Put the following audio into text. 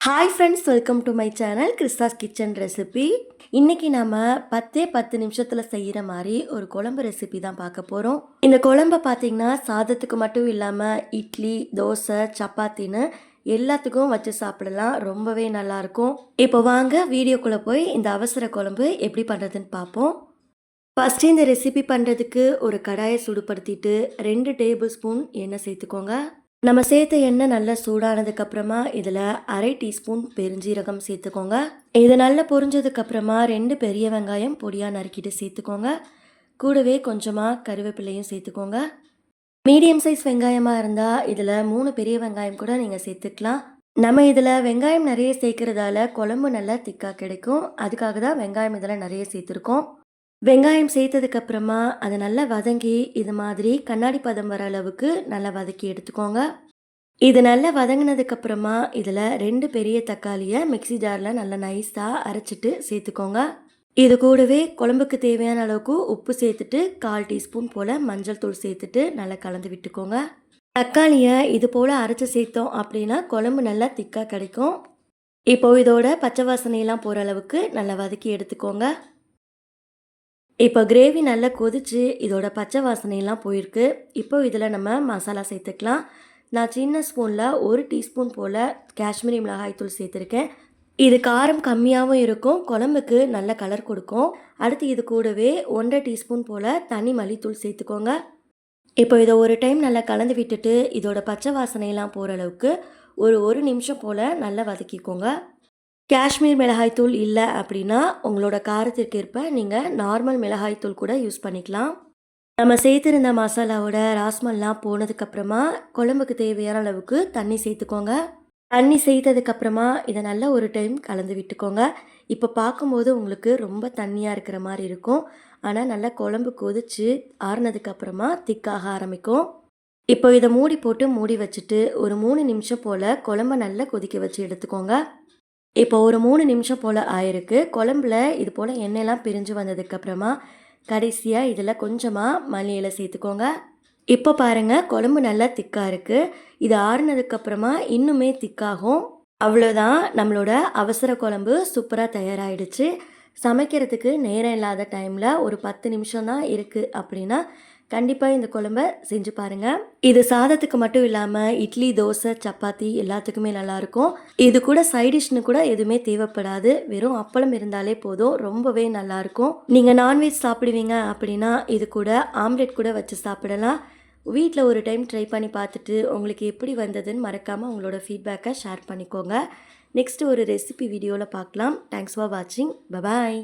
Hi friends welcome to my channel Christa's kitchen recipe இன்றைக்கி நம்ம பத்தே பத்து நிமிஷத்தில் செய்கிற மாதிரி ஒரு குழம்பு ரெசிபி தான் பார்க்க போகிறோம் இந்த குழம்பை பார்த்தீங்கன்னா சாதத்துக்கு மட்டும் இல்லாமல் இட்லி தோசை சப்பாத்தின்னு எல்லாத்துக்கும் வச்சு சாப்பிடலாம். ரொம்பவே நல்லாயிருக்கும் இப்போ வாங்க வீடியோக்குள்ளே போய் இந்த அவசர குழம்பு எப்படி பண்ணுறதுன்னு பார்ப்போம். ஃபஸ்ட்டு இந்த ரெசிபி பண்ணுறதுக்கு ஒரு கடாயை சுடுபடுத்திட்டு ரெண்டு டேபிள் ஸ்பூன் எண்ணெய் சேர்த்துக்கோங்க. நம்ம சேர்த்த எண்ணெய் நல்லா சூடானதுக்கு அப்புறமா இதில் அரை டீஸ்பூன் பெருஞ்சீரகம் சேர்த்துக்கோங்க. இது நல்லா பொரிஞ்சதுக்கப்புறமா ரெண்டு பெரிய வெங்காயம் பொடியாக நறுக்கிட்டு சேர்த்துக்கோங்க. கூடவே கொஞ்சமாக கருவேப்பிலையும் சேர்த்துக்கோங்க. மீடியம் சைஸ் வெங்காயமாக இருந்தால் இதில் மூணு பெரிய வெங்காயம் கூட நீங்கள் சேர்த்துக்கலாம். நம்ம இதில் வெங்காயம் நிறைய சேர்க்கறதால குழம்பு நல்லா திக்காக கிடைக்கும். அதுக்காக தான் வெங்காயம் இதில் நிறைய சேர்த்துருக்கோம். வெங்காயம் சேர்த்ததுக்கப்புறமா அதை நல்லா வதங்கி இது மாதிரி கண்ணாடி பதம் வர அளவுக்கு நல்லா வதக்கி எடுத்துக்கோங்க. இது நல்லா வதங்கினதுக்கு அப்புறமா இதில் ரெண்டு பெரிய தக்காளியை மிக்ஸி ஜாரில் நல்லா நைஸாக அரைச்சிட்டு சேர்த்துக்கோங்க. இது கூடவே குழம்புக்கு தேவையான அளவுக்கு உப்பு சேர்த்துட்டு கால் டீஸ்பூன் போல் மஞ்சள் தூள் சேர்த்துட்டு நல்லா கலந்து விட்டுக்கோங்க. தக்காளியை இது போல் அரைச்சி சேர்த்தோம் அப்படின்னா குழம்பு நல்லா திக்காக கிடைக்கும். இப்போ இதோட பச்சை வாசனையெல்லாம் போகிற அளவுக்கு நல்லா வதக்கி எடுத்துக்கோங்க. இப்போ கிரேவி நல்லா கொதிச்சு இதோட பச்சை வாசனையெல்லாம் போயிருக்கு. இப்போ இதில் நம்ம மசாலா சேர்த்துக்கலாம். நான் சின்ன ஸ்பூனில் ஒரு டீஸ்பூன் போல் காஷ்மீரி மிளகாய் தூள் சேர்த்துருக்கேன். இது காரம் கம்மியாகவும் இருக்கும் குழம்புக்கு நல்ல கலர் கொடுக்கும். அடுத்து இது கூடவே ஒன்றரை டீஸ்பூன் போல் தனி மல்லித்தூள் சேர்த்துக்கோங்க. இப்போ இதை ஒரு டைம் நல்லா கலந்து விட்டுட்டு இதோட பச்சை வாசனையெல்லாம் போகிற அளவுக்கு ஒரு ஒரு நிமிஷம் போல் நல்லா வதக்கிக்கோங்க. காஷ்மீர் மிளகாய்த்தூள் இல்லை அப்படின்னா உங்களோட காரத்திற்கு ஏற்ப நீங்கள் நார்மல் மிளகாய்த்தூள் கூட யூஸ் பண்ணிக்கலாம். நம்ம சேர்த்துருந்த மசாலாவோட ராஸ்மல்லாம் போனதுக்கப்புறமா குழம்புக்கு தேவையான அளவுக்கு தண்ணி சேர்த்துக்கோங்க. தண்ணி சேர்த்ததுக்கப்புறமா இதை நல்லா ஒரு டைம் கலந்து விட்டுக்கோங்க. இப்போ பார்க்கும்போது உங்களுக்கு ரொம்ப தண்ணியாக இருக்கிற மாதிரி இருக்கும். ஆனால் நல்லா குழம்பு கொதிச்சு ஆறுனதுக்கப்புறமா திக்காக ஆரம்பிக்கும். இப்போ இதை மூடி போட்டு மூடி வச்சுட்டு ஒரு மூணு நிமிஷம் போல் குழம்ப நல்லா கொதிக்க வச்சு எடுத்துக்கோங்க. இப்போ ஒரு மூணு நிமிஷம் போல் ஆயிருக்கு. குழம்புல இது போல் எண்ணெயெல்லாம் பிரிஞ்சு வந்ததுக்கப்புறமா கடைசியாக இதில் கொஞ்சமாக மல்லியில் சேர்த்துக்கோங்க. இப்போ பாருங்கள் குழம்பு நல்லா திக்காக இருக்குது இது ஆறுனதுக்கப்புறமா இன்னுமே திக்காகும். அவ்வளோதான் நம்மளோட அவசர குழம்பு சூப்பராக தயாராகிடுச்சு சமைக்கிறதுக்கு நேரம் இல்லாத டைமில் ஒரு பத்து நிமிஷம் தான் இருக்குது அப்படின்னா கண்டிப்பாக இந்த குழம்ப செஞ்சு பாருங்கள் இது சாதத்துக்கு மட்டும் இல்லாமல் இட்லி தோசை சப்பாத்தி எல்லாத்துக்குமே நல்லாயிருக்கும். இது கூட சைடிஷ்னு கூட எதுவுமே தேவைப்படாது. வெறும் அப்பளம் இருந்தாலே போதும். ரொம்பவே நல்லாயிருக்கும். நீங்கள் நான்வெஜ் சாப்பிடுவீங்க அப்படின்னா இது கூட ஆம்லெட் கூட வச்சு சாப்பிடலாம். வீட்டில் ஒரு டைம் ட்ரை பண்ணி பார்த்துட்டு உங்களுக்கு எப்படி வந்ததுன்னு மறக்காமல் உங்களோட ஃபீட்பேக்கை ஷேர் பண்ணிக்கோங்க. நெக்ஸ்ட் ஒரு ரெசிபி வீடியோவில் பார்க்கலாம். தேங்க்ஸ் ஃபார் வாட்சிங் பபாய்